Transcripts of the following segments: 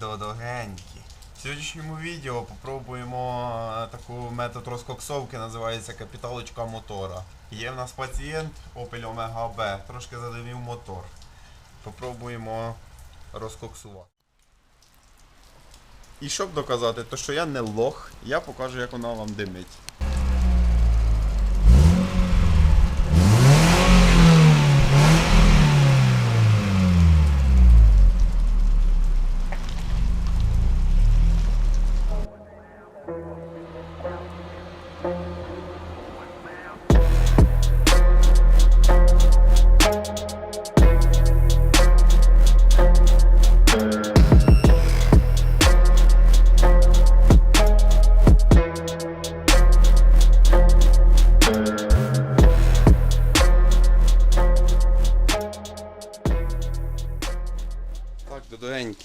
Додогенькі. В сьогоднішньому відео попробуємо е, таку метод розкоксовки, називається капіталочка мотора. Є в нас пацієнт Opel Omega B, трошки задимів мотор. Попробуємо розкоксувати. І щоб доказати, то що я не лох, я покажу, як вона вам димить.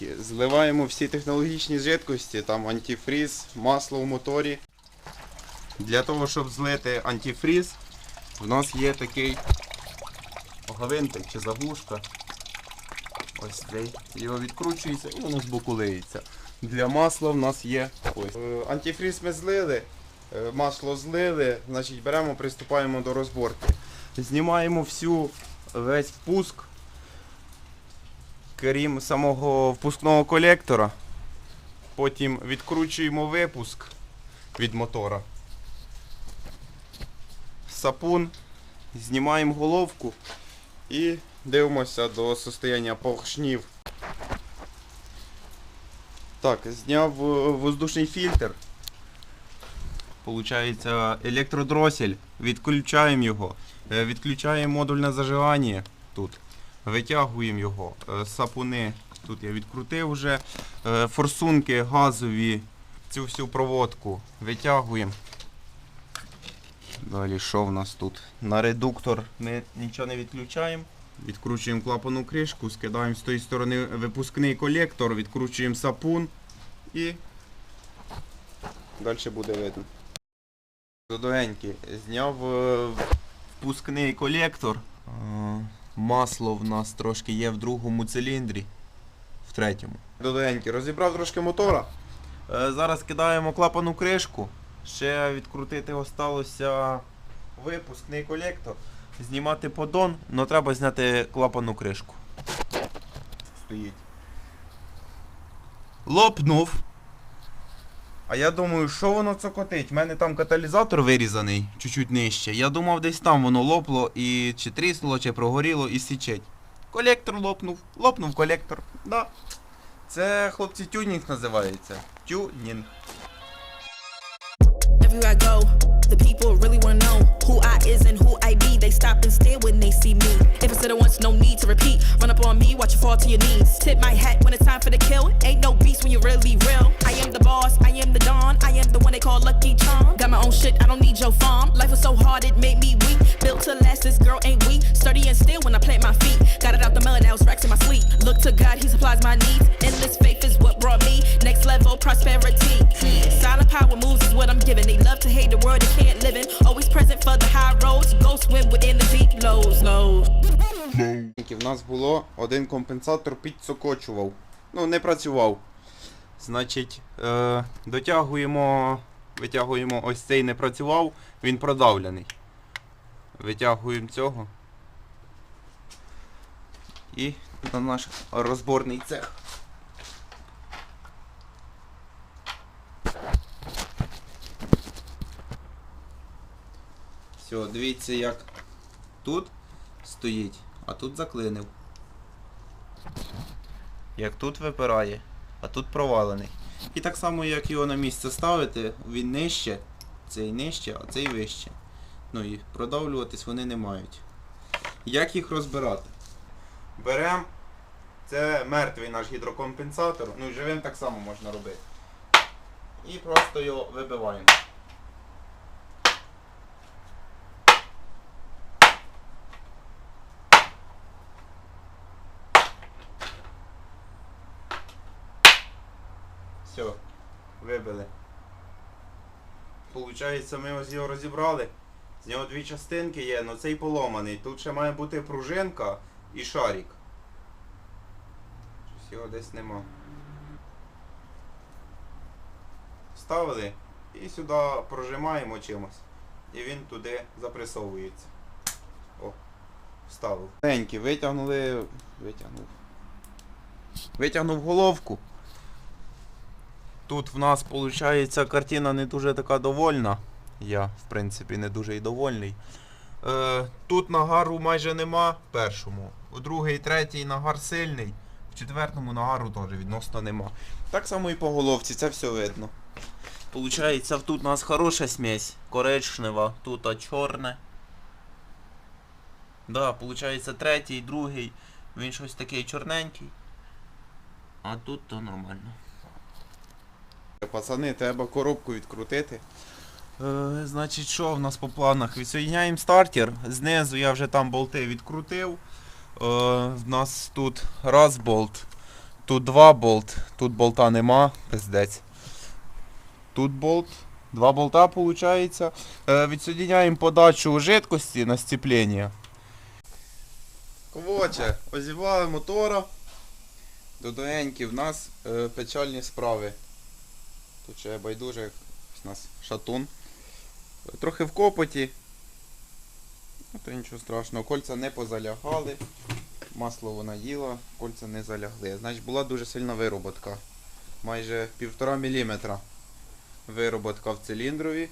Доденькі. Зливаємо всі технологічні жидкості, там антифріз, масло в моторі. Для того, щоб злити антифріз, в нас є такий гвинтик чи заглушка. Ось цей. Його відкручується і воно збоку лиється. Для масла в нас є ось. Е, Антифріз ми злили, е, масло злили, значить беремо, приступаємо до розборки. Знімаємо всю весь впуск крім самого впускного колектора. Потім відкручуємо випуск від мотора. Сапун, знімаємо головку і дивимося до состояння поршнів. Так, зняв е, воздушний фільтр. Получається електродросель. Відключаємо його. Е, Відключаємо модульне зажигання тут. Витягуємо його. Е, Сапуни тут я відкрутив вже. Е, Форсунки газові. Цю всю проводку витягуємо. Далі що в нас тут? На редуктор ми нічого не відключаємо. Відкручуємо клапану кришку, скидаємо з тої сторони випускний колектор, відкручуємо сапун і далі буде видно. Додогенький. Зняв е, впускний колектор. Масло в нас трошки є в другому циліндрі, в третьому. Додогенький. Розібрав трошки мотора. Е, Зараз кидаємо клапану кришку. Ще відкрутити осталося випускний колектор. Знімати поддон, але треба зняти клапану кришку. Стоїть. Лопнув. А я думаю, що воно цокотить? У мене там каталізатор вирізаний, чуть-чуть нижче. Я думав, десь там воно лопло і чи тріснуло, чи прогоріло і січить. Колектор лопнув. Лопнув колектор. Да. Це, хлопці, тюнінг називається. Тюнінг. Everywhere I go, the people really wanna know who I is and who I be. They stop and stare when they see me. If I said it once, no need to repeat. Run up on me, watch you fall to your knees. Tip my hat when it's time for the kill. Ain't no beast when you're really real. I am the boss, I am the dawn. I am the one they call Lucky Charm. Got my own shit, I don't need your farm. Life was so hard, it made me weak. Built to last, this girl ain't weak. Sturdy and still when I plant my feet. Got it out the mud, now it's racks in my sleep. Look to God, He supplies my needs. Endless faith is what brought me next level prosperity. Silent power moves is what I'm giving. They love to hate the world they can't live in. Always present for the high roads. Go swim within the deep lows, lows. В нас було один компенсатор підсокочував. Ну, не працював. Значить, е, дотягуємо, витягуємо ось цей не працював, він продавлений. Витягуємо цього. І на наш розборний цех. Все, дивіться, як тут стоїть, а тут заклинив. Як тут випирає, а тут провалений. І так само, як його на місце ставити, він нижче, цей нижче, а цей вище. Ну і продавлюватись вони не мають. Як їх розбирати? Беремо. Це мертвий наш гідрокомпенсатор. Ну і живим так само можна робити. І просто його вибиваємо. Все, вибили. Получається, ми ось його розібрали. З нього дві частинки є, але цей поломаний. Тут ще має бути пружинка і шарик. Щось його десь нема. вставили і сюди прожимаємо чимось. І він туди запресовується. О, вставив. Витягнули. Витягнув. Витягнув головку. Тут в нас виходить картина не дуже така довольна. Я, в принципі, не дуже і довольний. Е, тут нагару майже нема в першому. У другий, третій нагар сильний. В четвертому нагару теж відносно нема. Так само і по головці, це все видно. Получається, тут у нас хороша смесь. Коричнева, тут чорне. Да, получається третій, другий. Він щось такий чорненький. А тут то нормально. Пацани, треба коробку відкрутити. Е, значить, що в нас по планах? Відсоєдняємо стартер. Знизу я вже там болти відкрутив. Е, в нас тут раз болт, тут два болт, тут болта нема, пиздець. Тут болт, два болта виходить. Е, відсоєдняємо подачу жидкості на сцеплення. Короче, озівали мотора. Додоеньки, в нас е, печальні справи. Тут ще байдуже, у нас шатун. Трохи в копоті. Ну, нічого страшного. Кольця не позалягали. Масло вона їла, кольця не залягли. Значить була дуже сильна вироботка. Майже півтора міліметра вироботка в циліндрові.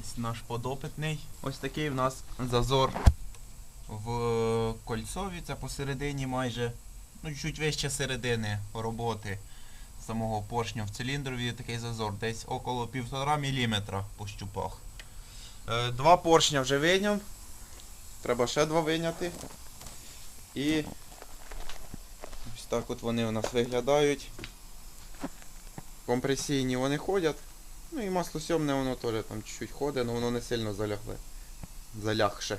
Ось наш подопитний. Ось такий в нас зазор в кольцові. Це посередині майже. Ну, чуть вище середини роботи самого поршня в циліндрові такий зазор, десь около 1,5 мм по щупах. Е, Два поршня вже вийняв. Треба ще два виняти. І ось так от вони у нас виглядають. Компресійні вони ходять. Ну і маслосьомне воно теж там чуть-чуть ходить, але воно не сильно залягле. Залягше.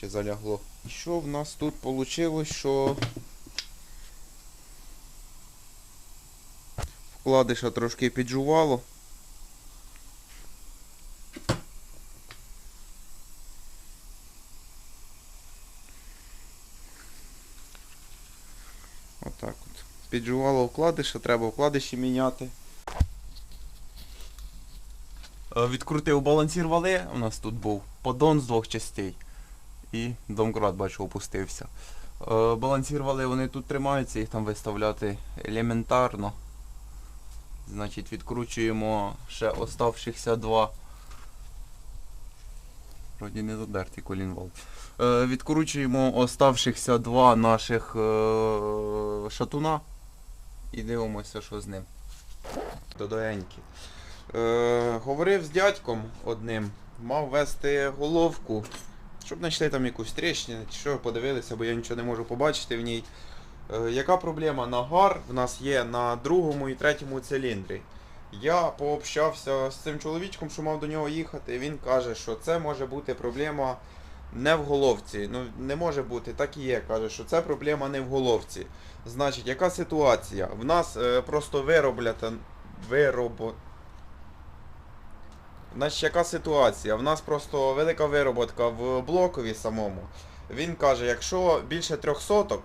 Чи залягло. І що в нас тут вийшло, що вкладиша трошки піджувало. Отак от. Піджувало вкладиша, треба вкладиші міняти. Е, Відкрутив балансір вали, у нас тут був поддон з двох частей. І домкрат, бачу, опустився. Е, Балансір вали вони тут тримаються, їх там виставляти елементарно. Значить, відкручуємо ще оставшихся два. Вроді не задертий колінвал. Е, відкручуємо оставшихся два наших е, шатуна і дивимося, що з ним. Додоенькі. Е, говорив з дядьком одним, мав вести головку, щоб знайшли там якусь тріщину, чи що подивилися, бо я нічого не можу побачити в ній. Е, Яка проблема? Нагар в нас є на другому і третьому циліндрі. Я пообщався з цим чоловічком, що мав до нього їхати, і він каже, що це може бути проблема не в головці. Ну, не може бути, так і є. Каже, що це проблема не в головці. Значить, яка ситуація? В нас е, просто вироблята виробо... Значить, яка ситуація? В нас просто велика вироботка в блокові самому. Він каже, якщо більше трьох соток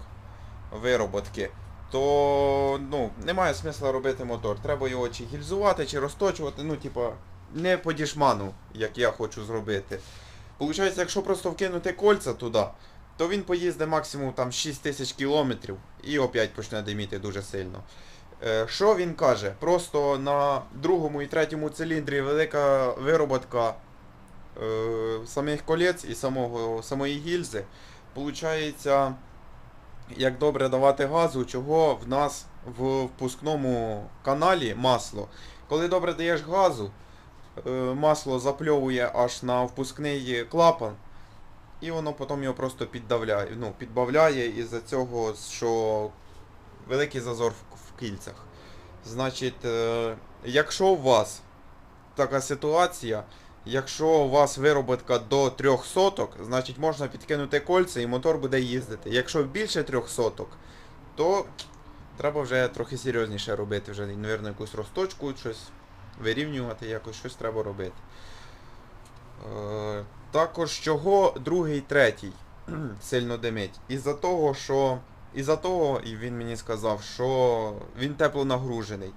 вироботки, то ну, немає смисла робити мотор. Треба його чи гільзувати, чи розточувати, ну, типа, не по дішману, як я хочу зробити. Получається, якщо просто вкинути кольця туди, то він поїздить максимум там 6 тисяч кілометрів і опять почне диміти дуже сильно. Е, Що він каже? Просто на другому і третьому циліндрі велика вироботка е, самих колець і самого, самої гільзи. Получається, як добре давати газу, чого в нас в впускному каналі масло. Коли добре даєш газу, е, масло запльовує аж на впускний клапан, і воно потім його просто піддавляє, ну, підбавляє із-за цього, що великий зазор в, кільцях. Значить, е, якщо у вас така ситуація, якщо у вас вироботка до 3 соток, значить можна підкинути кольця і мотор буде їздити. Якщо більше 3 соток, то треба вже трохи серйозніше робити, вже, мабуть, якусь розточку, щось вирівнювати, якось щось треба робити. Е, також чого другий, третій сильно димить. Із-за того, що із-за того, і він мені сказав, що він тепло нагружений.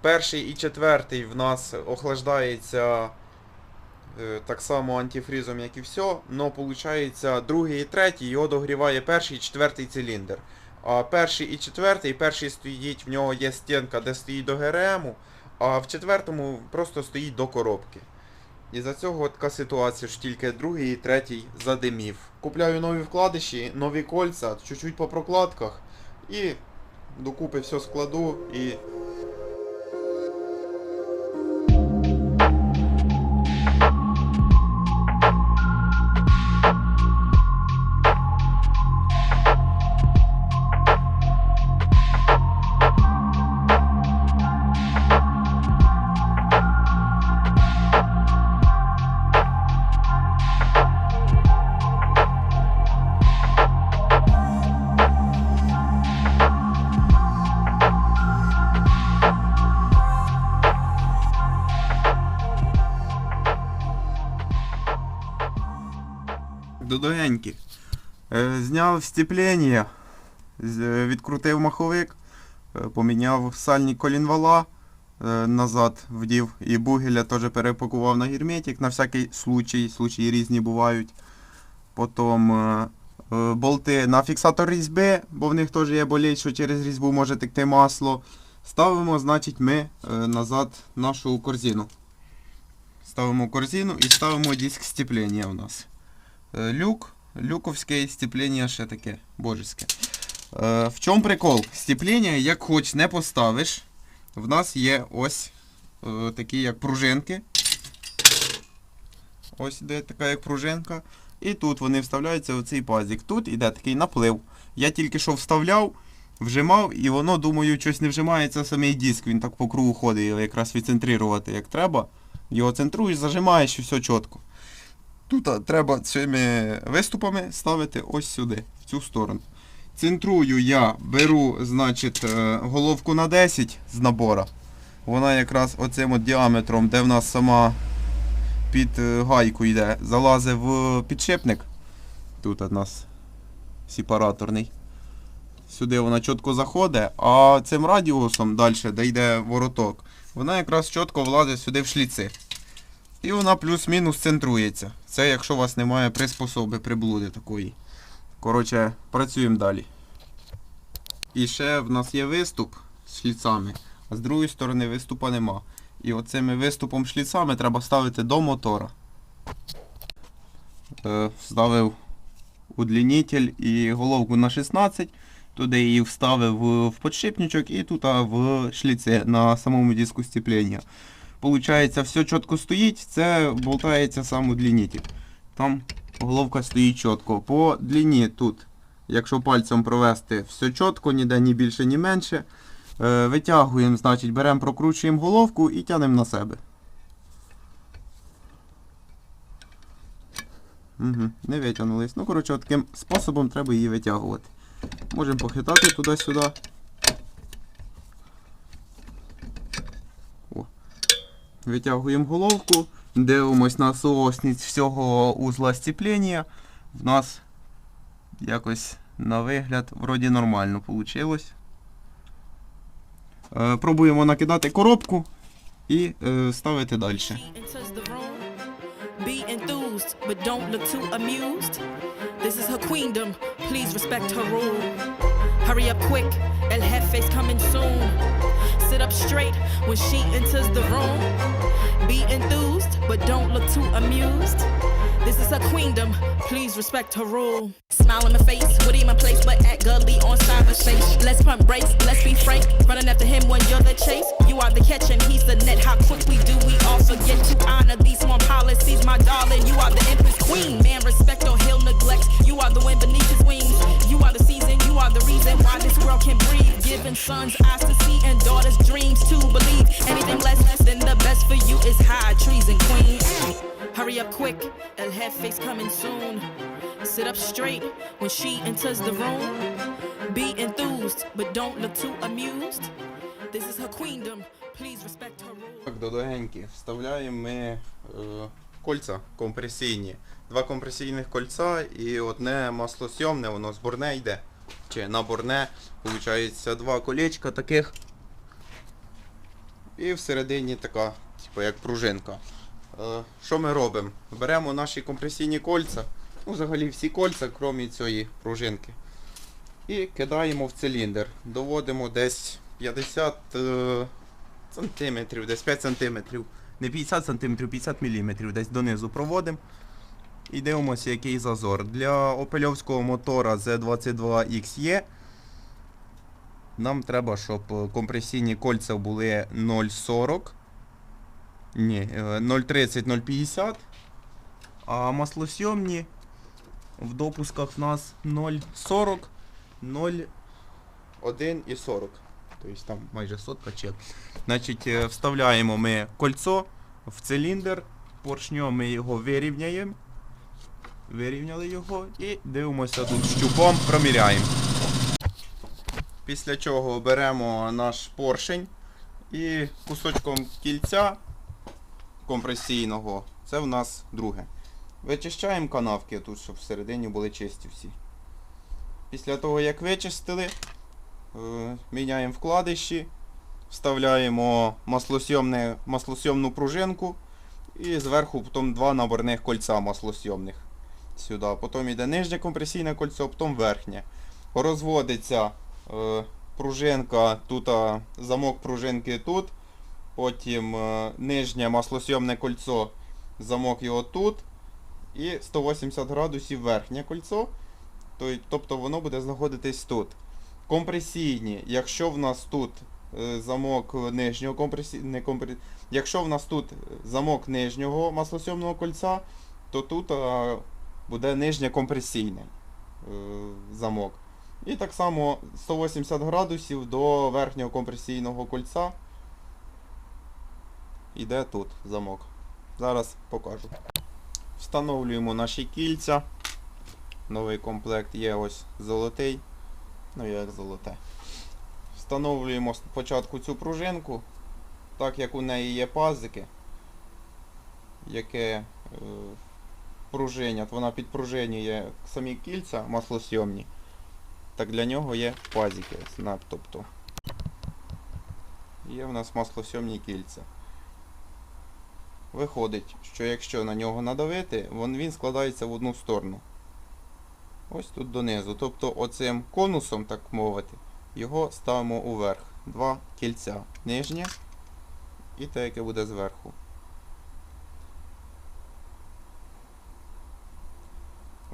Перший і четвертий в нас охлаждається так само антифрізом, як і все, но виходить другий і третій його догріває перший і четвертий циліндр. А перший і четвертий, перший стоїть, в нього є стінка, де стоїть до ГРМу, а в четвертому просто стоїть до коробки. І за цього така ситуація, що тільки другий і третій задимів. Купляю нові вкладиші, нові кольця, чуть-чуть по прокладках і докупи все складу і Зняв степлення, з- е, відкрутив маховик, е, поміняв сальні колінвала, е, назад вдів і бугеля теж перепакував на герметик на всякий случай, случаї різні бувають. Потім болти на фіксатор різьби, бо в них теж є боліть, що через різьбу може текти масло. Ставимо, значить, ми назад нашу корзину. Ставимо корзину і ставимо диск степлення у нас. Люк, люковське степлення ще таке, божеське. Е, в чому прикол? Степлення, як хоч не поставиш, в нас є ось е, такі як пружинки. Ось іде така як пружинка. І тут вони вставляються в цей пазик. Тут іде такий наплив. Я тільки що вставляв, вжимав, і воно, думаю, щось не вжимається самий диск. Він так по кругу ходить, якраз відцентрувати як треба. Його центруєш, зажимаєш і все чітко. Тут треба цими виступами ставити ось сюди, в цю сторону. Центрую я беру, значить, е, головку на 10 з набора. Вона якраз оцим от діаметром, де в нас сама під е, гайку йде, залазить в підшипник. Тут у нас сепараторний. Сюди вона чітко заходить, а цим радіусом далі, де йде вороток, вона якраз чітко влазить сюди в шліци. І вона плюс-мінус центрується. Це якщо у вас немає приспособи, приблуди такої. Коротше, працюємо далі. І ще в нас є виступ з шліцами, а з другої сторони виступа нема. І оцими виступом шліцами треба ставити до мотора. Е, Вставив удлінитель і головку на 16. Туди її вставив в- подшипничок і тут в шліці на самому диску степлення. Получається, все чітко стоїть, це болтається сам удлінитель. Там головка стоїть чітко. По длині тут, якщо пальцем провести, все чітко, ніде ні більше, ні менше. Е, витягуємо, значить, беремо, прокручуємо головку і тянемо на себе. Угу, не витягнулись. Ну, коротше, таким способом треба її витягувати. Можемо похитати туди-сюди. Витягуємо головку, дивимось на соосність всього узла степлення. В нас якось на вигляд вроді нормально вийшло. Е, пробуємо накидати коробку і е, ставити далі. This is her queendom. Please respect her rule. Hurry up quick, El Jefe's coming soon. Sit up straight when she enters the room. Be enthused, but don't look too amused. This is her queendom. Please respect her rule. Smile in my face, Woody in my place, but act gully on cyberspace. Let's pump brakes, let's be frank. Running after him when you're the chase. You are the catch and he's the net. How quickly do we all forget to honor these small policies, my darling? You are the empress queen. Man, respect or he'll neglect. You are the wind beneath his wings. You are the you are the reason why this world can breathe. Giving sons eyes to see and daughters dreams to believe. Anything less than the best for you is high treason, queen. Hurry up quick, El Jefe's coming soon. Sit up straight when she enters the room. Be enthused, but don't look too amused. This is her queendom. Please respect her rule. Так, додогенькі. Вставляємо ми е, кольця компресійні. Два компресійних кольця і одне маслосйомне, воно зборне йде. Чи наборне. Получається два колечка таких. І всередині така, типу як пружинка. Е, Що ми робимо? Беремо наші компресійні кольця, ну взагалі всі кольця, крім цієї пружинки. І кидаємо в циліндр. Доводимо десь 50 е, сантиметрів, десь 5 сантиметрів. Не 50 сантиметрів, 50 міліметрів десь донизу проводимо. І дивимося, який зазор. Для опельовського мотора Z22XE нам треба, щоб е, компресійні кольця були 0,40. Ні, е, 0,30-0,50. А маслосйомні в допусках в нас 0,40, 0,1 і 40. Тобто там майже сотка чек. Значить, е, вставляємо ми кольцо в циліндр, поршньом ми його вирівняємо. Вирівняли його і дивимося тут щупом, проміряємо. Після чого беремо наш поршень і кусочком кільця компресійного, це в нас друге. Вичищаємо канавки тут, щоб всередині були чисті всі. Після того, як вичистили, е, міняємо вкладиші, вставляємо маслосйомну пружинку і зверху потім два наборних кольця маслосйомних сюди. Потім йде нижнє компресійне кольцо, потім верхнє. Розводиться е, пружинка, тут а, замок пружинки тут. Потім е, нижнє маслосйомне кольцо, замок його тут. І 180 градусів верхнє кольцо. Тобто воно буде знаходитись тут. Компресійні, якщо в нас тут е, замок нижнього компресі... компрес... Якщо в нас тут замок нижнього маслосйомного кольця, то тут буде нижнє компресійний е, замок. І так само 180 градусів до верхнього компресійного кольця іде тут замок. Зараз покажу. Встановлюємо наші кільця. Новий комплект є ось золотий. Ну як золоте. Встановлюємо спочатку цю пружинку, так як у неї є пазики, яке е, пружинять, вона підпружинює самі кільця маслосйомні. Так для нього є пазики. на- Тобто є в нас маслосйомні кільця. Виходить, що якщо на нього надавити, він складається в одну сторону. Ось тут донизу. Тобто оцим конусом, так мовити, його ставимо уверх. Два кільця. Нижнє і те, яке буде зверху.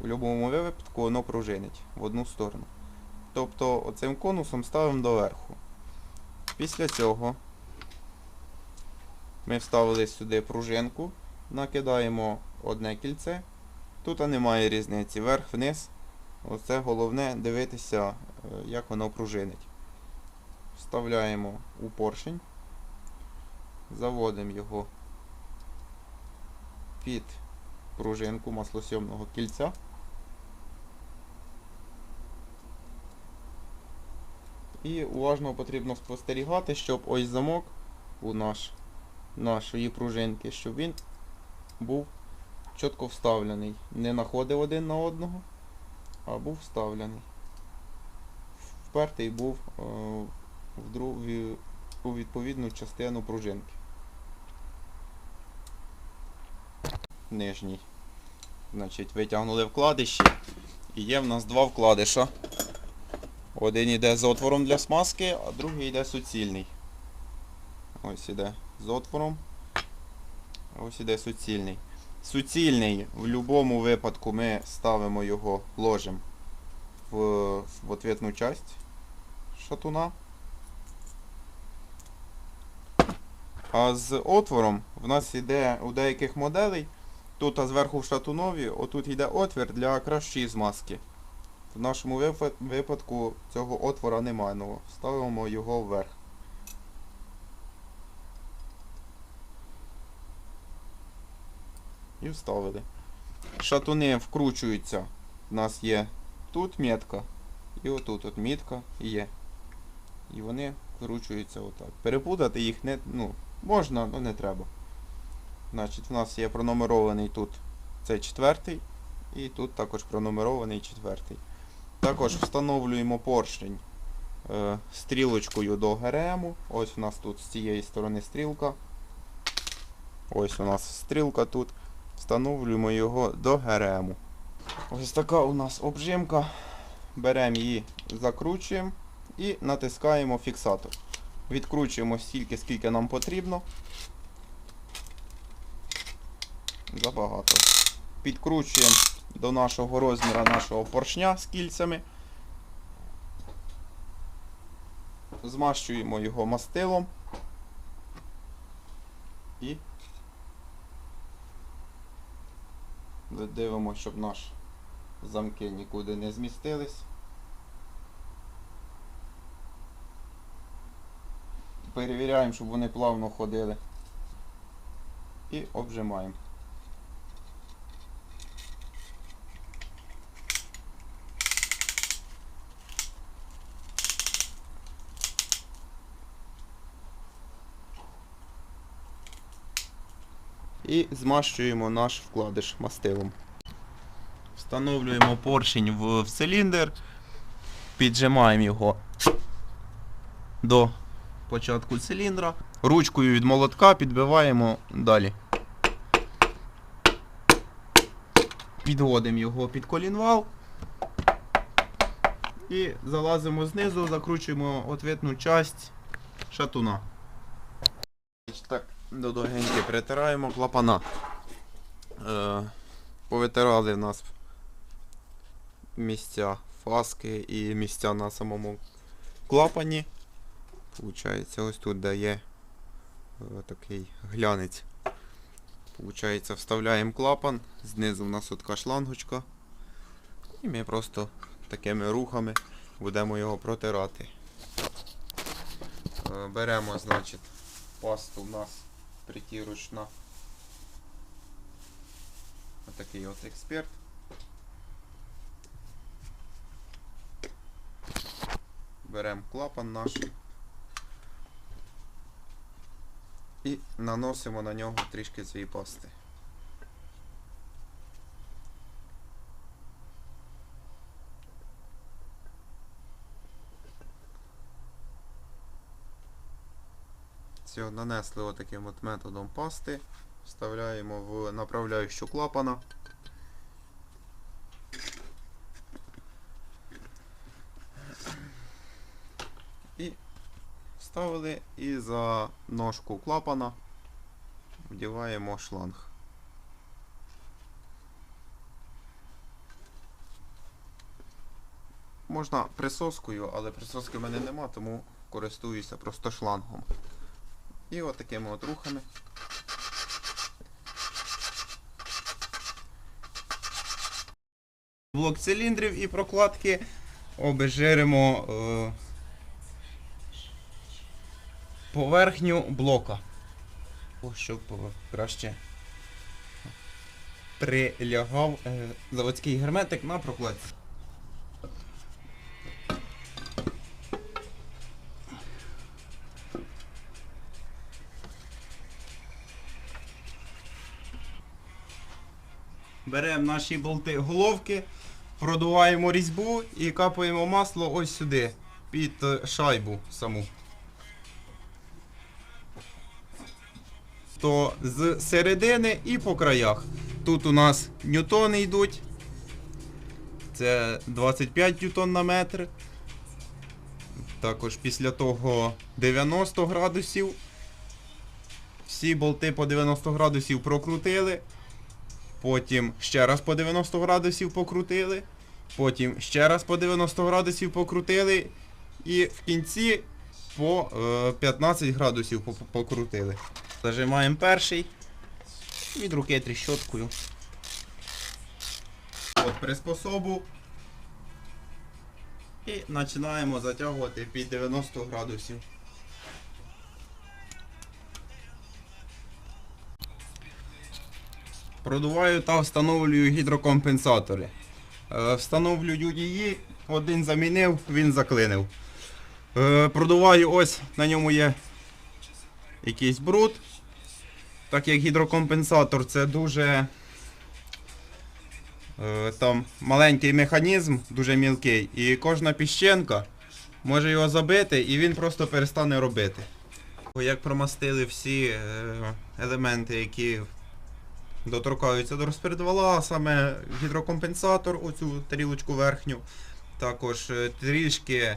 Будь-якому випадку воно пружинить в одну сторону. Тобто оцим конусом ставимо доверху. Після цього ми вставили сюди пружинку, накидаємо одне кільце. Тут немає різниці, вверх-вниз. Оце головне дивитися, е, як воно пружинить. Вставляємо у поршень, заводимо його під пружинку маслосйомного кільця. І уважно потрібно спостерігати, щоб ось замок у наш, нашої пружинки, щоб він був чітко вставлений. Не находив один на одного, а був вставлений. Впертий був е, в друг, у відповідну частину пружинки. Нижній. Значить, витягнули вкладиші. І є в нас два вкладиша. Один йде з отвором для смазки, а другий йде суцільний. Ось іде з отвором. Ось іде суцільний. Суцільний в будь-якому випадку ми ставимо його, ложимо в, в ответну часть шатуна. А з отвором в нас йде у деяких моделей, тут а зверху в шатунові, отут йде отвір для кращої змазки. В нашому випадку цього отвора немає, ну ставимо його вверх. І вставили. Шатуни вкручуються. У нас є тут метка і отут от мітка є. І вони вкручуються отак. Перепутати їх не, ну, можна, але не треба. Значить, в нас є пронумерований тут цей четвертий, і тут також пронумерований четвертий. Також встановлюємо поршень е, стрілочкою до ГРМу. Ось у нас тут з цієї сторони стрілка. Ось у нас стрілка тут. Встановлюємо його до ГРМу. Ось така у нас обжимка. Беремо її, закручуємо і натискаємо фіксатор. Відкручуємо стільки, скільки нам потрібно. Забагато. Підкручуємо до нашого розміру нашого поршня з кільцями. Змащуємо його мастилом. І дивимося, щоб наші замки нікуди не змістились. Перевіряємо, щоб вони плавно ходили. І обжимаємо. І змащуємо наш вкладиш мастилом. Встановлюємо поршень в, в циліндр, піджимаємо його до початку циліндра. Ручкою від молотка підбиваємо далі. Підводимо його під колінвал. І залазимо знизу, закручуємо ответну часть шатуна. Так, до догеньки притираємо клапана. Е, повитирали в нас місця фаски і місця на самому клапані. Получається, ось тут де є е, такий глянець. Получається, вставляємо клапан, знизу у нас така шлангочка. І ми просто такими рухами будемо його протирати. Е, Беремо, значить, пасту у нас притірочна. Отакий от експерт. Беремо клапан наш і наносимо на нього трішки цієї пасти. Все, нанесли отаким от методом пасти. Вставляємо в направляющу клапана. І вставили і за ножку клапана вдіваємо шланг. Можна присоскою, але присоски в мене нема, тому користуюся просто шлангом. І от такими от рухами. Блок циліндрів і прокладки обезжиримо е, поверхню блока. Щоб краще прилягав е, заводський герметик на прокладці. Беремо наші болти головки, продуваємо різьбу і капаємо масло ось сюди, під е, шайбу саму. То з середини і по краях. Тут у нас ньютони йдуть. Це 25 ньютон на метр. Також після того 90 градусів. Всі болти по 90 градусів прокрутили. Потім ще раз по 90 градусів покрутили. Потім ще раз по 90 градусів покрутили. І в кінці по е, 15 градусів по- по- покрутили. Зажимаємо перший. Від руки тріщоткою. От приспособу. І починаємо затягувати під 90 градусів. Продуваю та встановлюю гідрокомпенсатори. Е, Встановлюю її, один замінив, він заклинив. Е, Продуваю ось, на ньому є якийсь бруд. Так як гідрокомпенсатор це дуже Е, Там маленький механізм, дуже мілкий, і кожна піщенка може його забити, і він просто перестане робити. Як промастили всі елементи, які доторкаються до розпредвала, саме гідрокомпенсатор, оцю тарілочку верхню, також е, трішки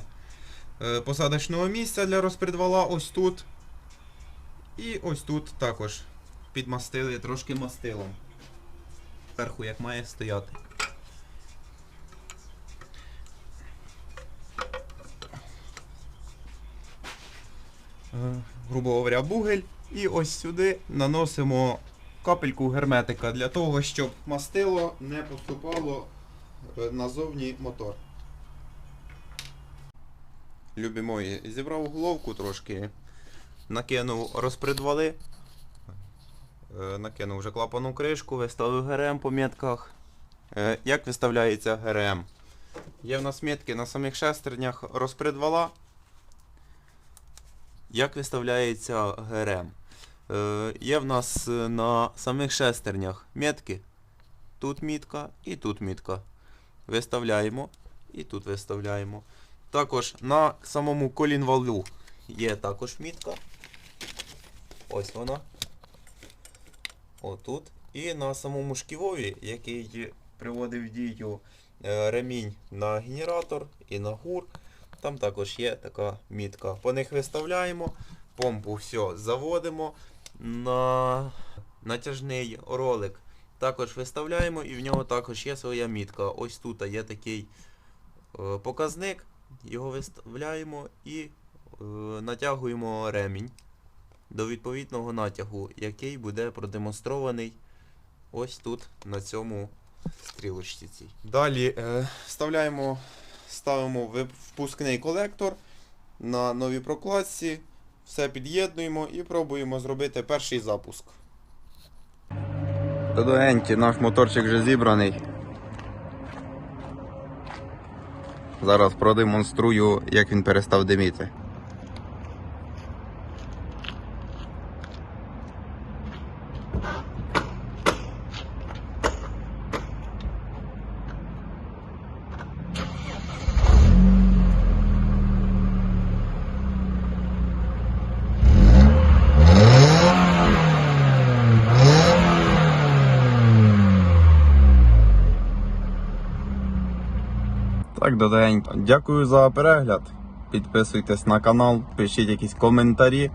е, посадочного місця для розпредвала ось тут. І ось тут також підмастили трошки мастилом. Зверху як має стояти. Е, грубо говоря, бугель. І ось сюди наносимо капельку герметика для того, щоб мастило не поступало назовні мотор. Любі мої, зібрав головку трошки, накинув розпредвали, е, накинув вже клапану кришку, виставив ГРМ по метках. Е, Як виставляється ГРМ? Є в нас метки на самих шестернях розпредвала. Як виставляється ГРМ? Е, Є в нас е, на самих шестернях метки. Тут мітка і тут мітка. Виставляємо і тут виставляємо. Також на самому колінвалу є також мітка. Ось вона. Отут. І на самому шківові, який приводив дію е, ремінь на генератор і на гур, там також є така мітка. По них виставляємо, помпу все заводимо на натяжний ролик. Також виставляємо і в нього також є своя мітка. Ось тут є такий е, показник. Його виставляємо і е, натягуємо ремінь до відповідного натягу, який буде продемонстрований ось тут на цьому стрілочці цій. Далі е, вставляємо, ставимо впускний колектор на новій прокладці, все під'єднуємо і пробуємо зробити перший запуск. Додогенькі, наш моторчик вже зібраний. Зараз продемонструю, як він перестав диміти. Так, доденько. Дякую за перегляд. Підписуйтесь на канал, пишіть якісь коментарі.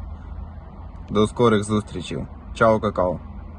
До скорих зустрічей. Чао, какао.